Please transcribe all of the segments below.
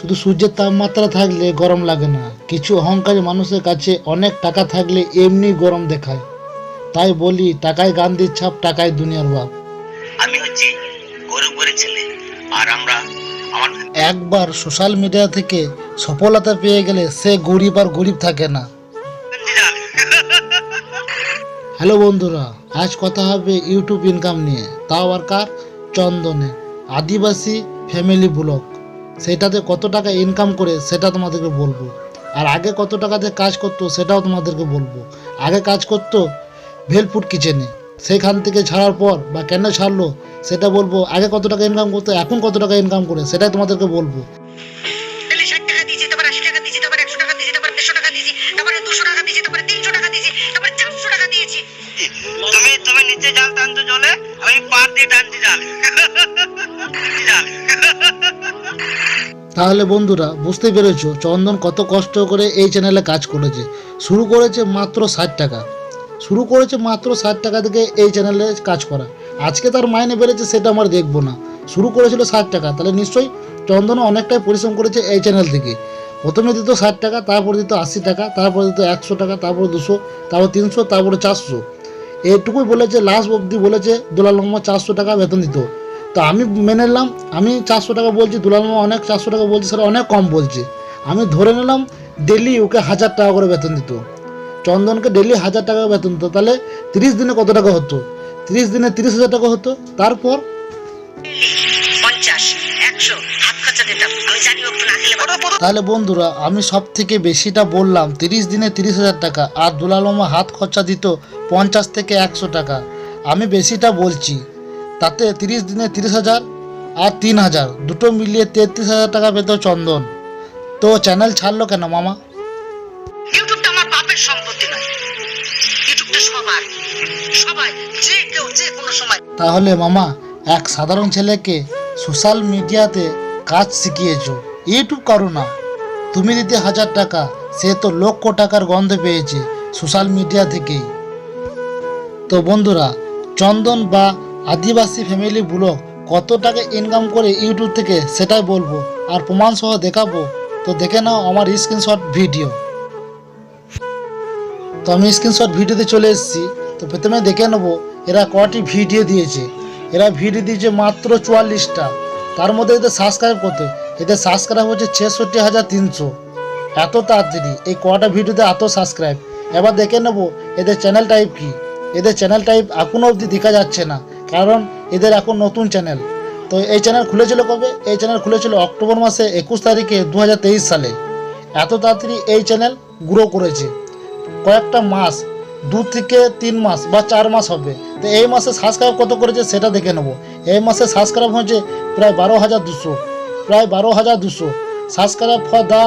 শুধু সূর্যের তাপমাত্রা থাকলে গরম লাগে না। কিছু অহংকারী মানুষের কাছে অনেক টাকা থাকলে এমনি গরম দেখায়। তাই বলি টাকায় গান্ধীর ছাপ টাকায় দুনিয়ার বাপ। আমি হচ্ছি গরিব গরিব ছেলে আর আমরা একবার সোশ্যাল মিডিয়া থেকে সফলতা পেয়ে গেলে সে গরিব আর গরিব থাকে না। হ্যালো বন্ধুরা আজ কথা হবে ইউটিউব ইনকাম নিয়ে। তাও আর কার? চন্দনে। Adivasi family blog. সেটাতে কত টাকা ইনকাম করে সেটা তোমাদেরকে বলব। আর আগে কত টাকাতে কাজ করতো সেটাও তোমাদেরকে বলব। আগে কাজ করতো ভেলফুড কিচেনে সেখান থেকে ছাড়ার পর বা কেন ছাড়লো সেটা বলব। আগে কত টাকা ইনকাম করতো এখন কত টাকা ইনকাম করে সেটাই তোমাদেরকে বলব। তাহলে ষাট টাকা দিয়েছি তারপর আশি টাকা দিয়েছি তারপর একশো টাকা দিয়েছি তারপর দেড়শো টাকা দিয়েছি তারপরে দুশো টাকা দিয়েছি তারপরে তিনশো টাকা দিয়েছি তারপরে চারশো টাকা দিয়েছি। তুমি তুমি নিচে জাল টানছো জলে আমি পার দিয়ে টানছি জাল। জাল। তাহলে বন্ধুরা বুঝতে পেরেছ, চন্দন কত কষ্ট করে এই চ্যানেলে কাজ করেছে। শুরু করেছে মাত্র ষাট টাকা। শুরু করেছে মাত্র ষাট টাকা থেকে এই চ্যানেলে কাজ করা। আজকে তার মাইনে বেড়েছে সেটা আমার দেখব না। শুরু করেছিল ষাট টাকা, তাহলে নিশ্চয়ই চন্দনও অনেকটাই পরিশ্রম করেছে এই চ্যানেল থেকে। প্রথমে দিত ষাট টাকা, তারপর দিত আশি টাকা, তারপর দিত একশো টাকা, তারপর দুশো, তারপর তিনশো, তারপরে চারশো। এইটুকুই বলেছে লাস্ট অবধি বলেছে, দুলাল মোহাম্মদ চারশো টাকা বেতন দিত। তো আমি মেনে নিলাম আমি চারশো টাকা বলছি দুলাল মামা অনেক চারশো টাকা বলছে সেটা অনেক কম বলছে। আমি ধরে নিলাম ডেলি ওকে হাজার টাকা করে বেতন দিত। চন্দনকে ডেলি হাজার টাকা বেতন দিত তাহলে তিরিশ দিনে কত টাকা হতো? তিরিশ দিনে তিরিশ হাজার টাকা হতো তারপর? তাহলে বন্ধুরা আমি সব থেকে বেশিটা বললাম তিরিশ দিনে তিরিশ হাজার টাকা আর দুলাল মামা হাত খরচা দিত পঞ্চাশ থেকে একশো টাকা। আমি বেশিটা বলছি। তাতে তিরিশ দিনে তিরিশ হাজার আর তিন হাজার। দুটো মিলিয়ে তেত্রিশ হাজার টাকা পেত চন্দন। তো চ্যানেল ছাড়লো কেন মামা? ইউটিউবটা আমার বাপের সম্পত্তি নয়। ইউটিউবটা সবার। সবাই যে কেউ যে কোনো সময়। তাহলে মামা এক সাধারণ ছেলেকে সোশ্যাল মিডিয়াতে কাজ শিখিয়েছো। ইউটিউব করো না। তুমি দিতে হাজার টাকা সে তো লক্ষ টাকার গন্ধ পেয়েছে সোশ্যাল মিডিয়া থেকেই। তো বন্ধুরা চন্দন বা আদিবাসী ফ্যামিলি ব্লগ কত টাকা ইনকাম করে ইউটিউব থেকে সেটাই বলব। আর প্রমাণ সহ দেখাবো। তো দেখে নাও আমার স্ক্রিনশট ভিডিও তো আমি স্ক্রিনশট ভিডিওতে চলে এসেছি। তো প্রথমে দেখে নেব এরা কটি ভিডিও দিয়েছে। এরা ভিডিও দিয়েছে মাত্র চুয়াল্লিশটা। তার মধ্যে এদের সাবস্ক্রাইব কত? এদের সাবস্ক্রাইব হচ্ছে ছেষট্টি হাজার তিনশো। এত তাড়াতাড়ি এই কটা ভিডিওতে এত সাবস্ক্রাইব এবার দেখে নেব এদের চ্যানেল টাইপ কি? এদের চ্যানেল টাইপ এখনও অবধি দেখা যাচ্ছে না। কারণ এদের এখন নতুন চ্যানেল তো এই চ্যানেল খুলেছিল কবে? এই চ্যানেল খুলেছিল অক্টোবর মাসে একুশ তারিখে দু হাজার তেইশ সালে। এত তাড়াতাড়ি এই চ্যানেল গ্রো করেছে। কয়েকটা মাস, দু থেকে তিন মাস বা চার মাস হবে। তো এই মাসে সাবস্ক্রাইব কত করেছে সেটা দেখে নেব। এই মাসে সাবস্ক্রাইব হয়েছে প্রায় বারো হাজার দুশো। প্রায় বারো হাজার দুশো। Subscribe for the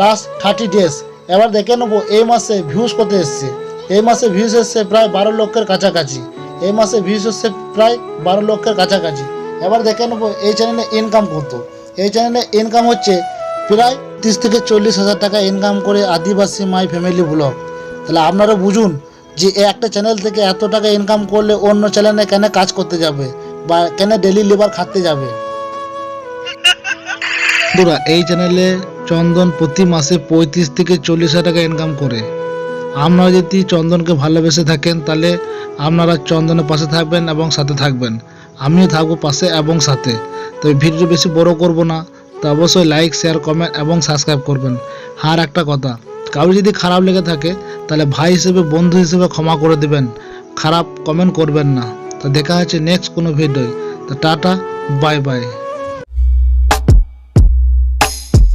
last thirty days এবার দেখে নেব এই মাসে ভিউজ কত এসছে। এই মাসে ভিউজ এসছে প্রায় বারো লক্ষের কাছাকাছি। এই মাসে ভিউজ হচ্ছে প্রায় বারো লক্ষের কাছাকাছি। এবার দেখে নেব এই চ্যানেলে ইনকাম কত। এই চ্যানেলে ইনকাম হচ্ছে প্রায় তিরিশ থেকে চল্লিশ হাজার টাকা ইনকাম করে আদিবাসী মাই ফ্যামিলি ব্লগ তাহলে আপনারা বুঝুন যে একটা চ্যানেল থেকে এত টাকা ইনকাম করলে অন্য চ্যানেলে কেন কাজ করতে যাবে বা কেন ডেলি লেবার খাটতে যাবে? বন্ধুরা, এই চ্যানেলে চন্দন প্রতি মাসে পঁয়ত্রিশ থেকে চল্লিশ হাজার টাকা ইনকাম করে। আপনারা যদি চন্দনকে ভালোবেসে থাকেন, তাহলে আপনারা চন্দনের পাশে থাকবেন এবং সাথে থাকবেন। আমিও থাকব পাশে এবং সাথে। তো ভিডিও বেশি বড় করব না, তো অবশ্যই লাইক শেয়ার কমেন্ট এবং সাবস্ক্রাইব করবেন। আর একটা কথা, কারও যদি খারাপ লেগে থাকে, তাহলে ভাই হিসেবে, বন্ধু হিসেবে ক্ষমা করে দেবেন। খারাপ কমেন্ট করবেন না। তো দেখা হচ্ছে নেক্সট কোনো ভিডিও তো টাটা বাই বাই